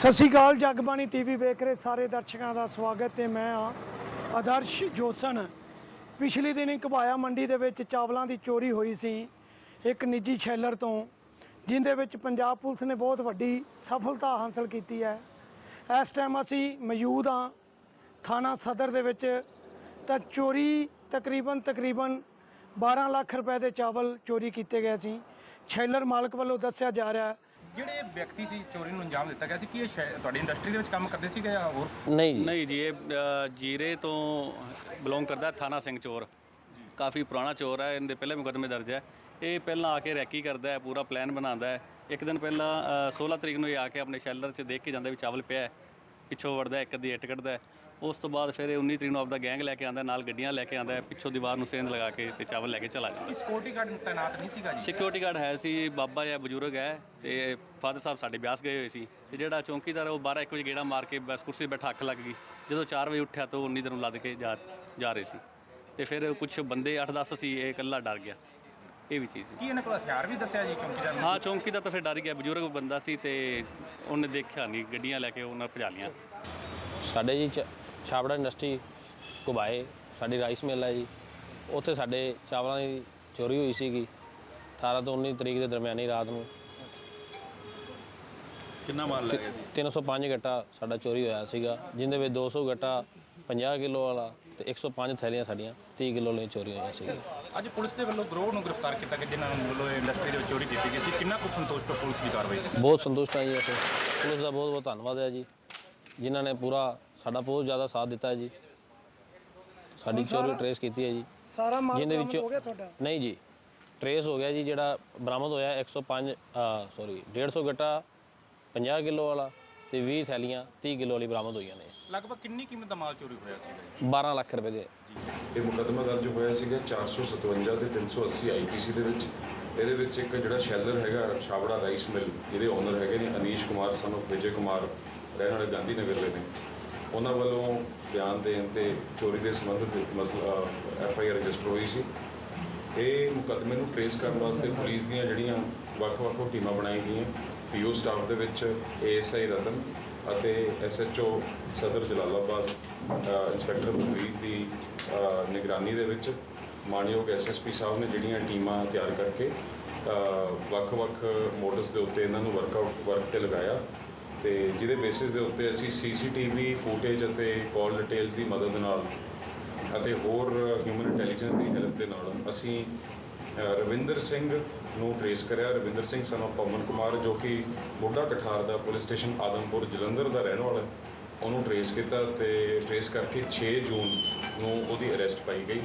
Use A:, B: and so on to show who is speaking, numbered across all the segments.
A: ਸਤਿ ਸ਼੍ਰੀ ਅਕਾਲ, ਜਗਬਾਣੀ ਟੀਵੀ ਵੇਖ ਰਹੇ ਸਾਰੇ ਦਰਸ਼ਕਾਂ ਦਾ ਸਵਾਗਤ ਤੇ ਮੈਂ ਆ ਆਦਰਸ਼ ਜੋਸਨ। ਪਿਛਲੇ ਦਿਨੀ ਘਬਾਇਆ ਮੰਡੀ ਦੇ ਵਿੱਚ ਚਾਵਲਾਂ ਦੀ ਚੋਰੀ ਹੋਈ ਸੀ, ਇੱਕ ਨਿੱਜੀ ਸ਼ੈਲਰ ਤੋਂ, ਜਿੰਦੇ ਵਿੱਚ ਪੰਜਾਬ ਪੁਲਿਸ ਨੇ ਬਹੁਤ ਵੱਡੀ ਸਫਲਤਾ ਹਾਸਲ ਕੀਤੀ ਹੈ। ਇਸ ਟਾਈਮ ਅਸੀਂ ਮੌਜੂਦ ਹਾਂ ਥਾਣਾ ਸਦਰ ਦੇ ਵਿੱਚ, ਤਾਂ ਚੋਰੀ ਤਕਰੀਬਨ ਤਕਰੀਬਨ 12 ਲੱਖ ਰੁਪਏ ਦੇ ਚਾਵਲ ਚੋਰੀ ਕੀਤੇ ਗਏ ਸੀ। ਸ਼ੈਲਰ ਮਾਲਕ ਵੱਲੋਂ ਦੱਸਿਆ ਜਾ ਰਿਹਾ ਹੈ
B: ਜਿਹੜੇ ਵਿਅਕਤੀ ਸੀ ਚੋਰੀ ਨੂੰ ਅੰਜਾਮ ਦਿੱਤਾ ਗਿਆ ਸੀ ਕੀ ਇਹ ਤੁਹਾਡੀ ਇੰਡਸਟਰੀ ਦੇ ਵਿੱਚ ਕੰਮ ਕਰਦੇ ਸੀਗੇ ਜਾਂ ਹੋਰ?
C: ਨਹੀਂ ਜੀ।
D: ਨਹੀਂ ਜੀ ਇਹ ਅ, ਜੀਰੇ ਤੋਂ ਬਿਲੋਂਗ ਕਰਦਾ ਥਾਣਾ ਸਿੰਘ ਚੋਰ। ਕਾਫੀ ਪੁਰਾਣਾ ਚੋਰ ਹੈ ਇਹਦੇ ਪਹਿਲੇ ਮੁਕੱਦਮੇ ਦਰਜ ਹੈ। ਇਹ ਪਹਿਲਾਂ ਆ ਕੇ ਰੈਕੀ ਕਰਦਾ ਹੈ ਪੂਰਾ ਪਲਾਨ ਬਣਾਉਂਦਾ ਹੈ। ਇੱਕ ਦਿਨ ਪਹਿਲਾਂ ਅ, 16 ਤਰੀਕ ਨੂੰ ਇਹ ਆ ਕੇ ਆਪਣੇ ਸ਼ੈਲਰ 'ਚ ਦੇਖ ਕੇ ਜਾਂਦਾ ਵੀ ਚਾਵਲ ਪਿਆ ਹੈ। ਪਿੱਛੋਂ ਵੜਦਾ ਹੈ, ਇੱਕ ਅੱਧੀ ਇੱਟ ਕੱਢਦਾ ਹੈ। ਉਸ ਤੋਂ ਬਾਅਦ ਫਿਰ ਇਹ 19 ਤਰੀਕ ਨੂੰ ਆਪਦਾ ਗੈਂਗ ਲੈ ਕੇ ਆਉਂਦਾ ਹੈ, ਨਾਲ ਗੱਡੀਆਂ ਲੈ ਕੇ ਆਉਂਦਾ ਹੈ, ਪਿੱਛੋਂ ਦੀਵਾਰ ਨੂੰ ਸੇਂਧ ਲਗਾ ਕੇ ਤੇ ਚਾਵਲ ਲੈ ਕੇ ਚਲਾ ਜਾਂਦਾ।
B: ਸਿਕਿਉਰਿਟੀ ਗਾਰਡ ਤਾਇਨਾਤ ਨਹੀਂ ਸੀਗਾ ਜੀ?
D: ਸਿਕਿਉਰਿਟੀ ਗਾਰਡ ਹੈ ਸੀ ਬਾਬਾ ਜਾਂ ਬਜ਼ੁਰਗ ਹੈ ਤੇ ਫਾਦਰ ਸਾਹਿਬ ਸਾਡੇ ਬਿਆਸ ਗਏ ਹੋਏ ਸੀ। ਤੇ ਜਿਹੜਾ ਚੌਂਕੀਦਾਰ ਉਹ 12 1 ਵਜੇ ਗੇੜਾ ਮਾਰ ਕੇ ਬਸ ਕੁਰਸੀ 'ਤੇ ਬੈਠਾ ਅੱਖ ਲੱਗ ਗਈ। ਜਦੋਂ 4 ਵਜੇ ਉੱਠਿਆ ਤਾਂ ਉਹ ਉਨੀ ਦਿਨ ਨੂੰ ਲੱਦ ਕੇ ਜਾ ਜਾ ਰਹੇ ਸੀ। ਤੇ ਫਿਰ ਕੁਝ ਬੰਦੇ 8-10 ਸੀ ਇਹ ਇਕੱਲਾ ਡਰ ਗਿਆ। ਇਹ ਵੀ ਚੀਜ਼ ਸੀ।
B: ਕੀ ਇਹਨਾਂ ਕੋਲ ਹਥਿਆਰ ਵੀ ਦੱਸਿਆ ਜੀ ਚੌਂਕੀਦਾਰ ਨੇ?
D: ਹਾਂ ਚੌਂਕੀ ਦਾ ਤਾਂ ਫਿਰ ਡਰ ਗਿਆ। ਬਜ਼ੁਰਗ ਬੰਦਾ ਸੀ ਤੇ ਉਹਨੇ ਦੇਖਿਆ ਨਹੀਂ ਗੱਡੀਆਂ ਲੈ ਕੇ ਉਹਨਾਂ ਭਜਾ ਲੀਆਂ
C: ਸਾਡੇ ਜੀ ਚ- ਛਾਬੜਾ ਇੰਡਸਟਰੀ ਘੁਬਾਏ ਸਾਡੀ ਰਾਈਸ ਮਿਲ ਹੈ ਜੀ ਉੱਥੇ ਸਾਡੇ ਚਾਵਲਾਂ ਦੀ ਚੋਰੀ ਹੋਈ ਸੀਗੀ 18 ਤੋਂ 19 ਤਰੀਕ ਦੇ ਦਰਮਿਆਨੀ ਰਾਤ ਨੂੰ।
E: ਕਿੰਨਾ ਮਾਲ ਲੈ ਜੀ?
C: 305 ਗੱਟਾ ਸਾਡਾ ਚੋਰੀ ਹੋਇਆ ਸੀਗਾ ਜਿੰਦੇ ਵਿੱਚ 200 ਗੱਟਾ 50 ਕਿਲੋ ਵਾਲਾ ਤੇ 105 ਥੈਲੀਆਂ ਸਾਡੀਆਂ 30 ਕਿਲੋ ਲਈ ਚੋਰੀ ਹੋਈਆਂ ਸੀਗੀਆਂ।
B: ਅੱਜ ਪੁਲਿਸ ਦੇ ਵੱਲੋਂ ਗਰੋਹ ਨੂੰ ਗ੍ਰਿਫਤਾਰ ਕੀਤਾ ਗਿਆ ਜਿਨ੍ਹਾਂ ਨੂੰ ਵੱਲੋਂ ਇੰਡਸਟਰੀ ਦੇ ਵਿੱਚ ਚੋਰੀ ਕੀਤੀ ਗਈ ਸੀ। ਕਿੰਨਾ ਕੁ ਸੰਤੁਸ਼ਟ ਹੋ ਪੁਲਿਸ ਦੀ ਕਾਰਵਾਈ? ਤੇ?
C: ਬਹੁਤ ਸੰਤੁਸ਼ਟ ਹਾਂ ਜੀ ਅਸੀਂ। ਪੁਲਿਸ ਦਾ ਬਹੁਤ ਬਹੁਤ ਧੰਨਵਾਦ ਹੈ ਜੀ। ਜਿਨ੍ਹਾਂ ਨੇ ਪੂਰਾ ਸਾਡਾ ਬਹੁਤ ਜ਼ਿਆਦਾ ਸਾਥ ਦਿੱਤਾ ਹੈ ਜੀ। ਸਾਡੀ ਚੋਰੀ ਟਰੇਸ ਕੀਤੀ ਹੈ ਜੀ।
A: ਸਾਰਾ ਮਾਲ
C: ਜਿਹਦੇ ਵਿੱਚੋਂ-
A: ਹੋ ਗਿਆ ਤੁਹਾਡਾ?
C: ਨਹੀਂ ਜੀ ਟਰੇਸ ਹੋ ਗਿਆ ਜੀ ਜਿਹੜਾ ਬਰਾਮਦ ਹੋਇਆ 105 ਸੌਰੀ 150 ਗੱਟਾ 50 ਕਿਲੋ ਵਾਲਾ ਤੇ 20 ਥੈਲੀਆਂ 30 ਕਿਲੋ ਵਾਲੀ ਬਰਾਮਦ ਹੋਈਆਂ ਨੇ।
B: ਲਗਭਗ ਕਿੰਨੀ ਕੀਮਤ ਦਾ ਮਾਲ ਚੋਰੀ ਹੋਇਆ ਸੀਗਾ ਜੀ?
C: 12 ਲੱਖ ਰੁਪਏ ਦੇ।
F: ਇਹ ਮੁਕੱਦਮਾ ਦਰਜ ਹੋਇਆ ਸੀਗਾ 457 ਤੇ 380 ਆਈਪੀਸੀ ਦੇ ਵਿੱਚ। ਇਹਦੇ ਵਿੱਚ ਇੱਕ ਜਿਹੜਾ ਸ਼ੈਲਰ ਹੈਗਾ ਛਾਬੜਾ ਰਾਈਸ ਮਿਲ ਜਿਹਦੇ ਓਨਰ ਹੈਗੇ ਨੇ ਅਨੀਸ਼ ਕੁਮਾਰ ਸਨ of ਵਿਜੇ ਕੁਮਾਰ। ਰਹਿਣ ਵਾਲੇ ਗਾਂਧੀ ਨਗਰ ਦੇ ਨੇ। ਉਹਨਾਂ ਵੱਲੋਂ ਬਿਆਨ ਦੇਣ ਤੇ ਚੋਰੀ ਦੇ ਸੰਬੰਧਿਤ ਮਸਲਾ ਐਫ ਆਈ ਆਰ ਰਜਿਸਟਰ ਹੋਈ ਸੀ। ਇਹ ਮੁਕੱਦਮੇ ਨੂੰ ਟ੍ਰੇਸ ਕਰਨ ਵਾਸਤੇ ਪੁਲਿਸ ਦੀਆਂ ਜਿਹੜੀਆਂ ਵੱਖ-ਵੱਖ ਟੀਮਾਂ ਬਣਾਈ ਗਈਆਂ ਪੀਓ ਸਟਾਫ ਦੇ ਵਿੱਚ ਏਐਸਆਈ ਰਤਨ ਅਤੇ ਐਸਐਚਓ ਸਦਰ ਜਲਾਲਾਬਾਦ ਇੰਸਪੈਕਟਰ ਮਨਵੀਰ ਦੀ ਨਿਗਰਾਨੀ ਦੇ ਵਿੱਚ ਮਾਨਯੋਗ ਐਸਐਸਪੀ ਸਾਹਿਬ ਨੇ ਜਿਹੜੀਆਂ ਟੀਮਾਂ ਤਿਆਰ ਕਰਕੇ ਵੱਖ-ਵੱਖ ਮੋਡਸ ਦੇ ਉੱਤੇ ਇਹਨਾਂ ਨੂੰ ਵਰਕਆਊਟ ਵਰਕ ਤੇ ਲਗਾਇਆ। ਤੇ ਜਿਹਦੇ ਬੇਸਿਸ ਦੇ ਉੱਤੇ ਅਸੀਂ ਸੀਸੀਟੀਵੀ ਫੁਟੇਜ ਅਤੇ ਕਾਲ ਡਿਟੇਲਸ ਦੀ ਮਦਦ ਨਾਲ ਅਤੇ ਹੋਰ ਹਿਊਮਨ ਇੰਟੈਲੀਜੈਂਸ ਦੀ ਹੈਲਪ ਦੇ ਨਾਲ ਅਸੀਂ ਰਵਿੰਦਰ ਸਿੰਘ ਨੂੰ ਟ੍ਰੇਸ ਕਰਿਆ। ਰਵਿੰਦਰ ਸਿੰਘ ਸਨ of ਪਵਨ ਕੁਮਾਰ, ਜੋ ਕਿ ਬੁੱਢਾ ਕਠਾਰ ਦਾ ਪੁਲਿਸ ਸਟੇਸ਼ਨ ਆਦਮਪੁਰ ਜਲੰਧਰ ਦਾ ਰਹਿਣ ਵਾਲਾ, ਉਹਨੂੰ ਟ੍ਰੇਸ ਕੀਤਾ ਤੇ ਟ੍ਰੇਸ ਕਰਕੇ 6 ਜੂਨ ਨੂੰ ਉਹਦੀ ਅਰੈਸਟ ਪਾਈ ਗਈ।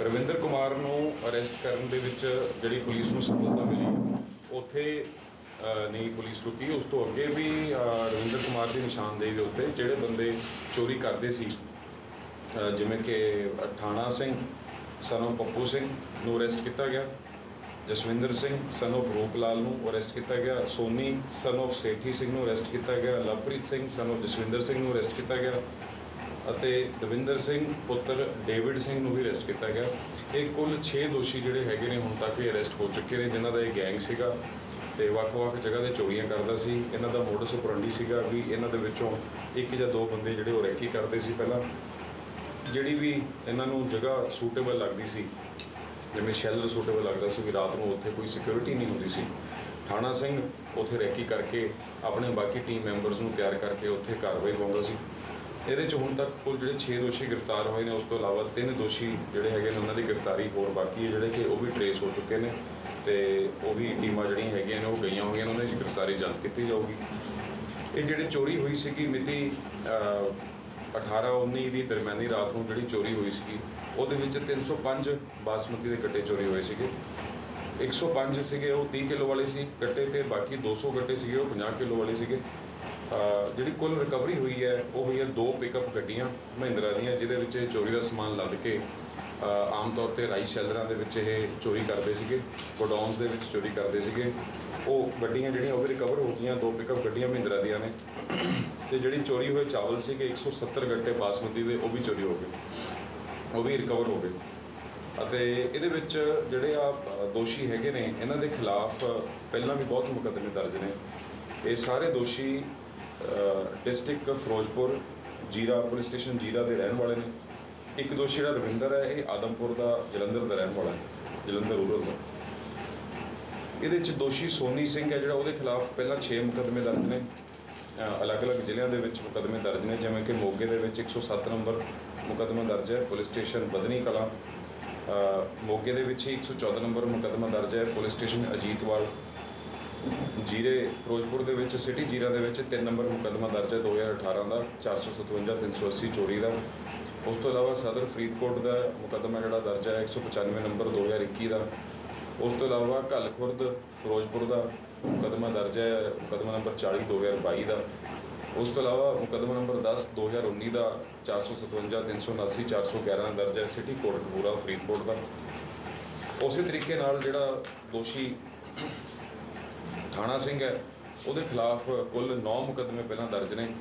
F: ਰਵਿੰਦਰ ਕੁਮਾਰ ਨੂੰ ਅਰੈਸਟ ਕਰਨ ਦੇ ਵਿੱਚ ਜਿਹੜੀ ਪੁਲਿਸ ਨੂੰ ਸਫਲਤਾ ਮਿਲੀ, ਉੱਥੇ ਨਹੀਂ ਪੁਲਿਸ ਰੁਕੀ, ਉਸ ਤੋਂ ਅੱਗੇ ਵੀ ਰਵਿੰਦਰ ਕੁਮਾਰ ਦੀ ਨਿਸ਼ਾਨਦੇਹੀ ਦੇ ਉੱਤੇ ਜਿਹੜੇ ਬੰਦੇ ਚੋਰੀ ਕਰਦੇ ਸੀ ਜਿਵੇਂ ਕਿ ਠਾਣਾ ਸਿੰਘ ਸਨ of ਪੱਪੂ ਸਿੰਘ ਨੂੰ ਅਰੈਸਟ ਕੀਤਾ ਗਿਆ, ਜਸਵਿੰਦਰ ਸਿੰਘ ਸਨ of ਰੂਪਲਾਲ ਨੂੰ ਅਰੈਸਟ ਕੀਤਾ ਗਿਆ, ਸੋਨੀ ਸਨ of ਸੇਠੀ ਸਿੰਘ ਨੂੰ ਅਰੈਸਟ ਕੀਤਾ ਗਿਆ, ਲਵਪ੍ਰੀਤ ਸਿੰਘ ਸਨ of ਜਸਵਿੰਦਰ ਸਿੰਘ ਨੂੰ ਅਰੈਸਟ ਕੀਤਾ ਗਿਆ ਅਤੇ ਦਵਿੰਦਰ ਸਿੰਘ, ਪੁੱਤਰ ਡੇਵਿਡ ਸਿੰਘ ਨੂੰ ਵੀ ਅਰੈਸਟ ਕੀਤਾ ਗਿਆ। ਇਹ ਕੁੱਲ 6 ਦੋਸ਼ੀ ਜਿਹੜੇ ਹੈਗੇ ਨੇ ਹੁਣ ਤੱਕ ਇਹ ਅਰੈਸਟ ਹੋ ਚੁੱਕੇ ਨੇ, ਜਿਨ੍ਹਾਂ ਦਾ ਇਹ ਗੈਂਗ ਸੀਗਾ। ਤੇ ਵੱਖ-ਵੱਖ ਜਗ੍ਹਾ ਤੇ ਚੋਰੀਆਂ ਕਰਦਾ ਸੀ। ਇਹਨਾਂ ਦਾ ਮੋਡਸ ਆਪਰੈਂਡੀ ਸੀਗਾ ਵੀ ਇਹਨਾਂ ਦੇ ਵਿੱਚੋਂ ਇੱਕ ਜਾਂ ਦੋ ਬੰਦੇ ਜਿਹੜੇ ਉਹ ਰੈਕੀ ਕਰਦੇ ਸੀ ਪਹਿਲਾਂ। ਜਿਹੜੀ ਵੀ ਇਹਨਾਂ ਨੂੰ ਜਗ੍ਹਾ ਸੂਟੇਬਲ ਲੱਗਦੀ ਸੀ, ਜਿਵੇਂ ਸ਼ੈਲਰ ਸੂਟੇਬਲ ਲੱਗਦਾ ਸੀ ਵੀ ਰਾਤ ਨੂੰ ਉੱਥੇ ਕੋਈ ਸਿਕਿਉਰਿਟੀ ਨਹੀਂ ਹੁੰਦੀ ਸੀ। ਥਾਣਾ ਸਿੰਘ ਉੱਥੇ ਰੈਕੀ ਕਰਕੇ ਆਪਣੇ ਬਾਕੀ ਟੀਮ ਮੈਂਬਰਸ ਨੂੰ ਤਿਆਰ ਕਰਕੇ ਉੱਥੇ ਕਾਰਵਾਈ ਪਾਉਂਦਾ ਸੀ। ਇਹਦੇ ਚ ਹੁਣ ਤੱਕ ਕੁੱਲ ਜਿਹੜੇ 6 ਦੋਸ਼ੀ ਗ੍ਰਿਫਤਾਰ ਹੋਏ ਨੇ, ਉਸ ਤੋਂ ਇਲਾਵਾ ਤਿੰਨ ਦੋਸ਼ੀ ਜਿਹੜੇ ਹੈਗੇ ਨੇ, ਉਹਨਾਂ ਦੀ ਗ੍ਰਿਫਤਾਰੀ ਹੋਰ ਬਾਕੀ ਹੈ, ਜਿਹੜੇ ਕਿ ਉਹ ਵੀ ਟਰੇਸ ਹੋ ਚੁੱਕੇ ਨੇ ਤੇ ਉਹ ਵੀ ਟੀਮਾਂ ਜਿਹੜੀਆਂ ਹੈਗੀਆਂ ਨੇ ਉਹ ਗਈਆਂ ਹੋਈਆਂ ਨੇ ਉਹਨਾਂ ਦੀ ਗ੍ਰਿਫਤਾਰੀ ਜਲਦ ਕੀਤੀ ਜਾਊਗੀ। ਇਹ ਜਿਹੜੀ ਚੋਰੀ ਹੋਈ ਸੀਗੀ ਮਿਤੀ ਅ, 18 19 ਦੀ ਦਰਮਿਆਨੀ ਰਾਤ ਨੂੰ ਜਿਹੜੀ ਚੋਰੀ ਹੋਈ ਸੀਗੀ ਉਹਦੇ ਵਿੱਚ 305 ਬਾਸਮਤੀ ਦੇ ਗੱਟੇ ਚੋਰੀ ਹੋਏ ਸੀਗੇ। 105 ਸੀਗੇ ਉਹ 30 ਕਿਲੋ ਵਾਲੇ ਸੀ ਗੱਟੇ ਤੇ ਬਾਕੀ 200 ਗੱਟੇ ਸੀਗੇ ਉਹ 50 ਕਿਲੋ ਵਾਲੇ ਸੀਗੇ। ਜਿਹੜੀ ਕੁੱਲ ਰਿਕਵਰੀ ਹੋਈ ਹੈ ਉਹ ਹੋਈ ਹੈ ਦੋ ਪਿਕਅਪ ਗੱਡੀਆਂ ਮਹਿੰਦਰਾ ਦੀਆਂ ਜਿਹਦੇ ਵਿੱਚ ਇਹ ਚੋਰੀ ਦਾ ਸਮਾਨ ਲੱਦ ਕੇ ਆਮ ਤੌਰ ਤੇ ਰਾਈਸ ਸ਼ੈਲਰਾਂ ਦੇ ਵਿੱਚ ਇਹ ਚੋਰੀ ਕਰਦੇ ਸੀਗੇ ਗੋਡਾਊਨਸ ਦੇ ਵਿੱਚ ਚੋਰੀ ਕਰਦੇ ਸੀਗੇ। ਉਹ ਗੱਡੀਆਂ ਜਿਹੜੀਆਂ, ਉਹ ਵੀ ਰਿਕਵਰ ਹੋ ਗਈਆਂ, ਦੋ ਪਿਕਅਪ ਗੱਡੀਆਂ ਮਹਿੰਦਰਾ ਦੀਆਂ ਨੇ। ਤੇ ਜਿਹੜੀ ਚੋਰੀ ਹੋਏ ਚਾਵਲ ਸੀਗੇ 170 ਗੱਟੇ ਬਾਸਮਤੀ ਦੇ, ਉਹ ਵੀ ਚੋਰੀ ਹੋ ਗਏ। ਉਹ ਵੀ ਰਿਕਵਰ ਹੋ ਗਏ। ਅਤੇ ਇਹਦੇ ਵਿੱਚ ਜਿਹੜੇ ਆ ਦੋਸ਼ੀ ਹੈਗੇ ਨੇ, ਇਹਨਾਂ ਦੇ ਖਿਲਾਫ ਪਹਿਲਾਂ ਵੀ ਬਹੁਤ ਮੁਕੱਦਮੇ ਦਰਜ ਨੇ। ਇਹ ਸਾਰੇ ਦੋਸ਼ੀ ਡਿਸਟ੍ਰਿਕਟ ਫਿਰੋਜ਼ਪੁਰ, ਜੀਰਾ ਪੁਲਿਸ ਸਟੇਸ਼ਨ ਜੀਰਾ ਦੇ ਰਹਿਣ ਵਾਲੇ ਨੇ। ਇੱਕ ਦੋਸ਼ੀ ਜਿਹੜਾ ਰਵਿੰਦਰ ਹੈ ਇਹ ਆਦਮਪੁਰ ਦਾ ਜਲੰਧਰ ਦਾ ਰਹਿਣ ਵਾਲਾ ਹੈ ਜਲੰਧਰ ਰੂਰਲ ਦਾ। ਇਹਦੇ ਚ ਦੋਸ਼ੀ ਸੋਨੀ ਸਿੰਘ ਹੈ ਜਿਹੜਾ ਉਹਦੇ ਖਿਲਾਫ ਪਹਿਲਾਂ 6 ਮੁਕੱਦਮੇ ਦਰਜ ਨੇ ਅ, ਅਲੱਗ-ਅਲੱਗ ਜ਼ਿਲ੍ਹਿਆਂ ਦੇ ਵਿੱਚ ਮੁਕੱਦਮੇ ਦਰਜ ਨੇ ਜਿਵੇਂ ਕਿ ਮੋਗੇ ਦੇ ਵਿੱਚ 107 ਨੰਬਰ ਮੁਕੱਦਮਾ ਦਰਜ ਹੈ ਪੁਲਿਸ ਸਟੇਸ਼ਨ ਬਦਨੀ ਕਲਾਂ ਅ, ਮੋਗੇ ਦੇ ਵਿੱਚ ਹੀ 114 ਨੰਬਰ ਮੁਕੱਦਮਾ ਦਰਜ ਹੈ ਪੁਲਿਸ ਸਟੇਸ਼ਨ ਅਜੀਤਵਾਲ ਜੀਰੇ ਫਿਰੋਜ਼ਪੁਰ ਦੇ ਵਿੱਚ ਸਿਟੀ ਜੀਰਾ ਦੇ ਵਿੱਚ 3 ਨੰਬਰ ਮੁਕੱਦਮਾ ਦਰਜ ਹੈ 2018 ਦਾ 457 380 ਚੋਰੀ ਦਾ। ਉਸ ਤੋਂ ਇਲਾਵਾ ਸਦਰ ਫਰੀਦਕੋਟ ਦਾ ਮੁਕੱਦਮਾ ਜਿਹੜਾ ਦਰਜ ਹੈ 195 ਨੰਬਰ 2021 ਦਾ। ਉਸ ਤੋਂ ਇਲਾਵਾ ਘੱਲ ਖੁਰਦ ਫਿਰੋਜ਼ਪੁਰ ਦਾ ਮੁਕੱਦਮਾ ਦਰਜ ਹੈ, ਮੁਕੱਦਮਾ ਨੰਬਰ 40 2022 ਦਾ। ਉਸ ਤੋਂ ਇਲਾਵਾ ਮੁਕੱਦਮਾ ਨੰਬਰ 10 2019 ਦਾ 457 379 411 ਦਰਜ ਹੈ ਸਿਟੀ ਕੋਟਕਪੂਰਾ ਫਰੀਦਕੋਟ ਦਾ। ਉਸੇ ਤਰੀਕੇ ਨਾਲ ਜਿਹੜਾ ਦੋਸ਼ੀ ਥਾਣਾ ਸਿੰਘ ਹੈ, ਉਹਦੇ ਖਿਲਾਫ ਕੁੱਲ 9 ਮੁਕੱਦਮੇ ਪਹਿਲਾਂ ਦਰਜ ਨੇ।